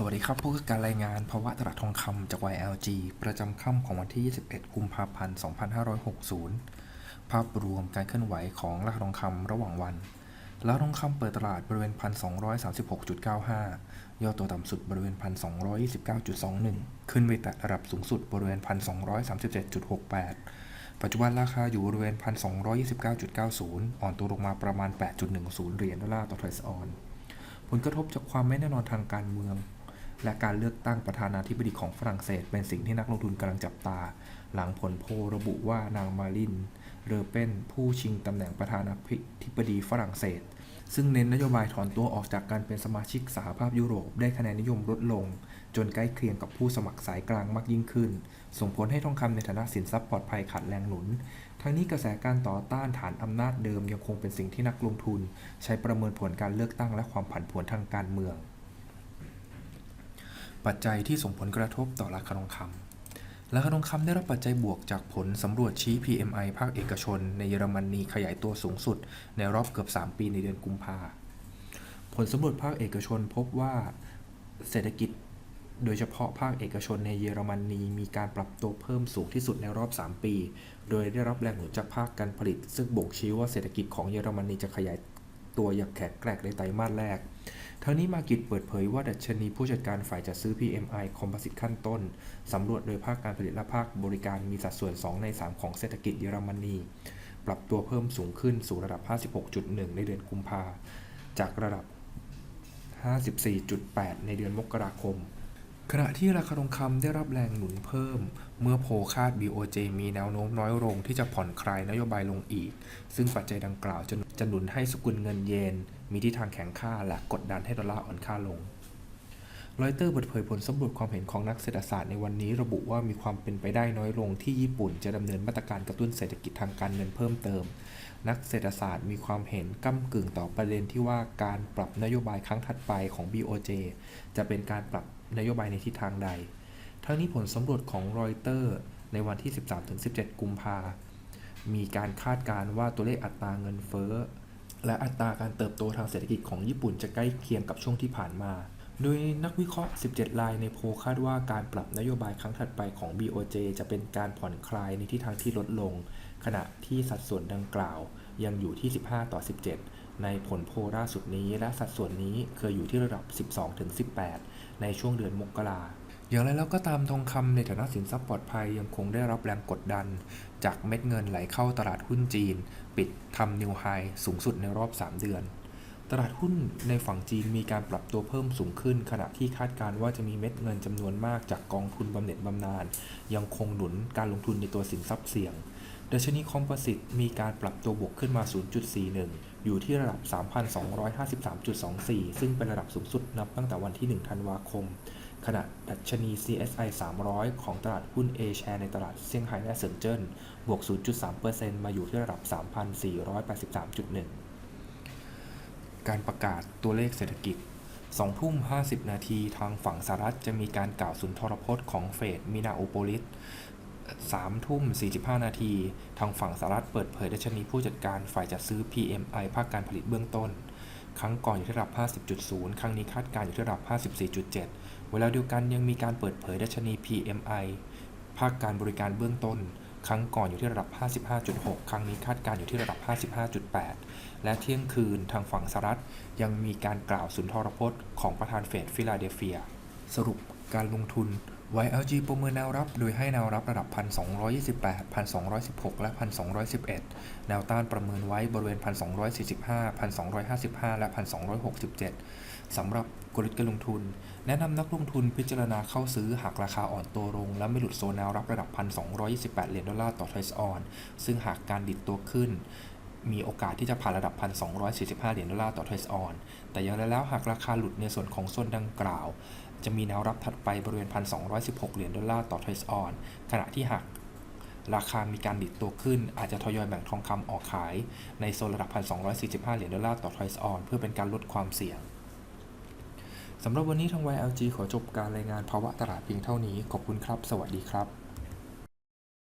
สวัสดีครับพบกับการรายงานภาวะตลาดทองคำจาก YLG ประจำค่ำของวันที่ 21 กุมภาพันธ์ 2560 ภาพรวมการเคลื่อนไหวของราคาทองคำระหว่างวัน ราคาทองคำเปิดตลาดบริเวณ 1,236.95 ย่อตัวต่ำสุดบริเวณ 1,229.21 ขึ้นไปแตะระดับสูงสุดบริเวณ 1,237.68 ปัจจุบันราคาอยู่บริเวณ 1,229.90 อ่อนตัวลงมาประมาณ 8.10 เหรียญดอลลาร์ต่อทรัสออนผลกระทบจากความไม่แน่นอนทางการเมือง และการเลือกตั้งประธานาธิบดีของฝรั่งเศส เป็นสิ่งที่นักลงทุนกำลังจับตา หลังผลโพลระบุว่านางมารินเรอเปนผู้ชิงตำแหน่งประธานาธิบดีฝรั่งเศส ซึ่งเน้นนโยบายถอนตัวออกจากการเป็นสมาชิกสหภาพยุโรปได้คะแนนนิยมลดลง จนใกล้เคียงกับผู้สมัครสายกลางมากยิ่งขึ้น ส่งผลให้ทองคำในฐานะสินทรัพย์ปลอดภัยขาดแรงหนุน ทั้งนี้กระแสการต่อต้านฐานอำนาจเดิมยังคงเป็นสิ่งที่นักลงทุน ใช้ประเมินผลการเลือกตั้งและความผันผวนทางการเมือง ปัจจัยที่ส่งผลกระทบต่อราคาทองคำราคาทองคำได้รับปัจจัยบวกจากผลสำรวจชี้ PMI ภาคเอกชน ในเยอรมนีขยายตัวสูงสุด ในรอบเกือบ 3 ปีในเดือนกุมภาผลสำรวจภาคเอกชนพบว่าเศรษฐกิจโดยเฉพาะภาคเอกชนในเยอรมนีมีการปรับตัวเพิ่มสูงที่สุดในรอบ 3 ปี โดยได้รับแรงหนุนจากภาคการผลิต ซึ่งบ่งชี้ว่าเศรษฐกิจของเยอรมนีจะขยายตัวอย่างแข็งแกร่งในไตรมาสแรก ทั้งนี้มากิจเปิดเผยว่าดัชนีผู้จัดการฝ่ายจัดซื้อ PMI คอมโพสิตขั้นต้น สำรวจโดยภาคการผลิตและภาคบริการมีสัดส่วน 2 ใน 3 ของเศรษฐกิจเยอรมนี ปรับตัวเพิ่มสูงขึ้นสู่ระดับ 56.1 ในเดือนกุมภาจากระดับ 54.8 ในเดือนมกราคม ขณะที่ราคาทองคำได้รับแรงหนุนเพิ่ม เมื่อโพคาด BOJ มีแนวโน้มน้อยลงที่จะผ่อนคลายนโยบายลงอีก ซึ่งปัจจัยดังกล่าวจะจะหนุนให้สกุลเงินเยน มีทิศทางแข็งค่าและกดดันให้ดอลลาร์อ่อนค่าลงรอยเตอร์เปิดเผยผลสำรวจความเห็นของนักเศรษฐศาสตร์ในวันนี้ระบุว่ามีความเป็นไปได้น้อยลงที่ญี่ปุ่นจะดำเนินมาตรการกระตุ้นเศรษฐกิจทางการเงินเพิ่มเติม นักเศรษฐศาสตร์มีความเห็นก้ากึ่งต่อประเด็นที่ว่าการปรับนโยบายครั้งถัดไปของ BOJ จะเป็นการปรับ นโยบายในทิศทางใด ทั้งนี้ผลสำรวจของรอยเตอร์ในวันที่ 13-17 กุมภามีการคาดการณ์ว่าตัวเลขอัตราเงินเฟ้อ และอัตราการเติบโตทางเศรษฐกิจของญี่ปุ่นจะใกล้เคียงกับช่วงที่ผ่านมา โดยนักวิเคราะห์ 17 รายในโพลคาดว่าการปรับนโยบายครั้งถัดไปของ BOJ จะเป็นการผ่อนคลายในทิศทางที่ลดลง ขณะที่สัดส่วนดังกล่าวยังอยู่ที่ 15 ต่อ 17 ในผลโพล่าสุดนี้และสัดส่วนนี้เคยอยู่ที่ระดับ 12-18 ในช่วงเดือนมกราอย่างไรแล้วก็ตามทองคำในฐานะสินทรัพย์ปลอดภัยยังคงได้รับแรงกดดัน จากเม็ดเงินไหลเข้าตลาดหุ้นจีน ปิดทำนิวไฮสูงสุดในรอบ 3 เดือน ตลาดหุ้นในฝั่งจีนมีการปรับตัวเพิ่มสูงขึ้น ขณะที่คาดการณ์ว่าจะมีเม็ดเงินจำนวนมากจากกองทุนบำเหน็จบำนาญยังคงหนุนการลงทุนในตัวสินทรัพย์เสี่ยงดัชนีคอมโพสิตมีการปรับตัวบวกขึ้นมา 0.41 อยู่ที่ระดับ 3,253.24 ซึ่งเป็นระดับสูงสุดนับตั้งแต่วันที่ 1 ธันวาคม ขณะดัชนี CSI 300 ของตลาดหุ้น A share ในตลาดเซี่ยงไฮ้และเซินเจิ้น บวก 0.3%มาอยู่ที่ระดับ 3,483.1 การประกาศตัวเลขเศรษฐกิจ2ทุ่ม 50 นาทีทางฝั่งสหรัฐจะมีการกล่าวสุนทรพจน์ของเฟดมินาโอโปลิส 3 ทุ่ม 45 นาที ทางฝั่งสหรัฐเปิดเผยดัชนีผู้จัดการฝ่ายจัดซื้อ PMI ภาคการผลิตเบื้องต้น ครั้งก่อนอยู่ที่ระดับ 50.0 ครั้งนี้คาดการณ์อยู่ที่ระดับ 54.7 เวลาเดียวกันยังมีการเปิดเผยดัชนี PMI ภาคการบริการเบื้องต้น ครั้งก่อนอยู่ที่ระดับ 55.6 ครั้งนี้คาดการณ์อยู่ที่ระดับ 55.8 และเที่ยงคืนทางฝั่งสหรัฐยังมีการกล่าวสุนทรพจน์ของประธานเฟดฟิลาเดลเฟีย สรุปการลงทุน YLG ประเมินแนวรับ โดยให้แนวรับระดับ 1,228 1,216 และ 1,211 แนวต้านประเมินไว้บริเวณ 1,245 1,255 และ 1,267 สำหรับกลยุทธ์การลงทุน แนะนำนักลงทุนพิจารณาเข้าซื้อหากราคาอ่อนตัวลง และไม่หลุดโซนแนวรับระดับ 1,228 เหรียญดอลลาร์ต่อทรัสออน ซึ่งหากการดิดตัวขึ้น มีโอกาสที่จะผ่านระดับ 1,245 เหรียญดอลลาร์ต่อทรัสออน แต่อย่างไรแล้วหากราคาหลุดในส่วนของโซนดังกล่าว จะมีแนวรับถัดไปบริเวณ 1,216 เหรียญดอลลาร์ต่อทรัสออน ขณะที่หากราคามีการดิดตัวขึ้น อาจจะทยอยแบ่งทองคำออกขายในโซนระดับ 1,245 เหรียญดอลลาร์ต่อทรัสออน เพื่อเป็นการลดความเสี่ยงสำหรับวันนี้ทาง YLG ขอจบการรายงานภาวะตลาดเพียงเท่านี้ ขอบคุณครับ สวัสดีครับ